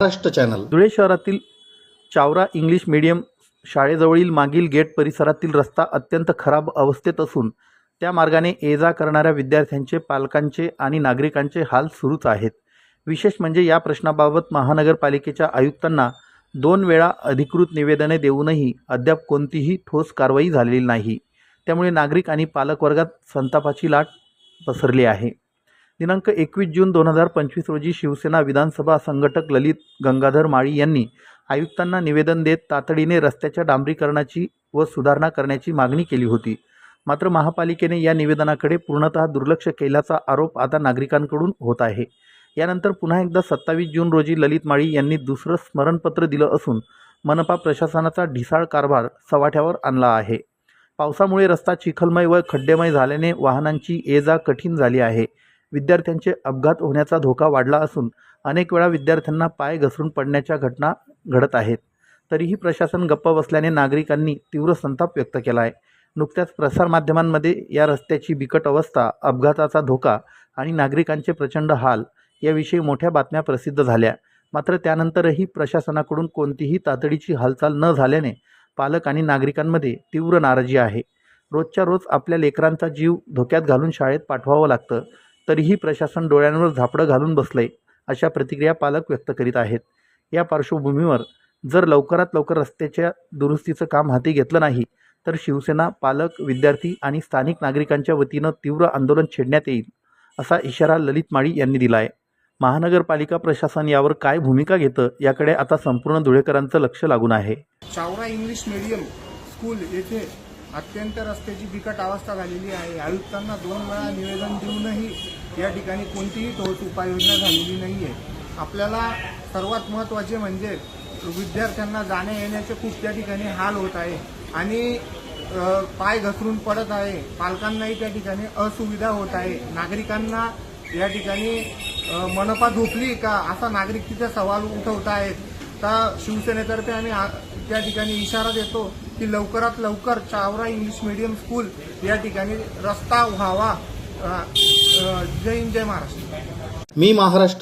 Maharashtra channel. Dhule शहरातील Chawra English medium शाळेजवळील मागील gate परिसरातील रस्ता अत्यंत खराब अवस्थेत असून त्या मार्गाने ये जा करणाऱ्या विद्यार्थ्यांचे पालकांचे आणि नागरिकांचे हाल सुरूच आहेत. विशेष म्हणजे या प्रश्नाबाबत महानगरपालिकेच्या आयुक्तांना दोन वेळा अधिकृत निवेदने देऊनही अद्याप कोणतीही ठोस कारवाई झालेली नाही. त्यामुळे नागरिक आणि पालकवर्गात संतापाची लाट पसरली आहे. दिनांक एकवीस जून दोन हजार पंचवीस रोजी शिवसेना विधानसभा संघटक ललित गंगाधर माळी यांनी आयुक्तांना निवेदन देत तातडीने रस्त्याच्या डांबरीकरणाची व सुधारणा करण्याची मागणी केली होती. मात्र महापालिकेने या निवेदनाकडे पूर्णतः दुर्लक्ष केल्याचा आरोप आता नागरिकांकडून होत आहे. यानंतर पुन्हा एकदा सत्तावीस जून रोजी ललित माळी यांनी दुसरं स्मरणपत्र दिलं असून मनपा प्रशासनाचा ढिसाळ कारभार सवाठ्यावर आणला आहे. पावसामुळे रस्ता चिखलमय व खड्डेमय झाल्याने वाहनांची ये जा कठीण झाली आहे. विद्यार्थ्यांचे अपघात होण्याचा धोका वाढला असून अनेक वेळा विद्यार्थ्यांना पाय घसरून पडण्याच्या घटना घडत आहेत. तरीही प्रशासन गप्प बसल्याने नागरिकांनी तीव्र संताप व्यक्त केला आहे. नुकत्याच प्रसारमाध्यमांमध्ये या रस्त्याची बिकट अवस्था अपघाताचा धोका आणि नागरिकांचे प्रचंड हाल याविषयी मोठ्या बातम्या प्रसिद्ध झाल्या. मात्र त्यानंतरही प्रशासनाकडून कोणतीही तातडीची हालचाल न झाल्याने पालक आणि नागरिकांमध्ये तीव्र नाराजी आहे. रोजच्या रोज आपल्या लेकरांचा जीव धोक्यात घालून शाळेत पाठवावं लागतं. तरीही प्रशासन डोळ्यांवर झापडं घालून बसलंय अशा प्रतिक्रिया पालक व्यक्त करीत आहेत. या पार्श्वभूमीवर जर लवकरात लवकर रस्त्याच्या दुरुस्तीचं काम हाती घेतलं नाही तर शिवसेना पालक विद्यार्थी आणि स्थानिक नागरिकांच्या वतीनं तीव्र आंदोलन छेडण्यात येईल असा इशारा ललित माळी यांनी दिला आहे महानगरपालिका प्रशासन यावर काय भूमिका घेतं याकडे आता संपूर्ण धुळेकरांचं लक्ष लागून आहे. चावरा इंग्लिश मीडियम स्कूल येथे अत्यंत रस्त्याची बिकट अवस्था झालेली आहे. आयुक्तांना दोन वेळा निवेदन देऊनही या ठिकाणी कोणतीही ठोस उपाययोजना झालेली नाही आहे आपल्याला सर्वात महत्त्वाचे म्हणजे विद्यार्थ्यांना जाण्या येण्याचे खूप त्या ठिकाणी हाल होत आहे आणि पाय घसरून पडत आहे. पालकांनाही त्या ठिकाणी असुविधा होत आहे. नागरिकांना या ठिकाणी मनपा झोपली का असा नागरिक तिथे सवाल उठवत आहेत. तर शिवसेनेतर्फे आम्ही त्या ठिकाणी इशारा देतो. की लवकरात लवकर चावरा इंग्लिश मीडियम स्कूल या ठिकाणी रस्ता व्हावा. जय हिंद जय महाराष्ट्र. मी महाराष्ट्र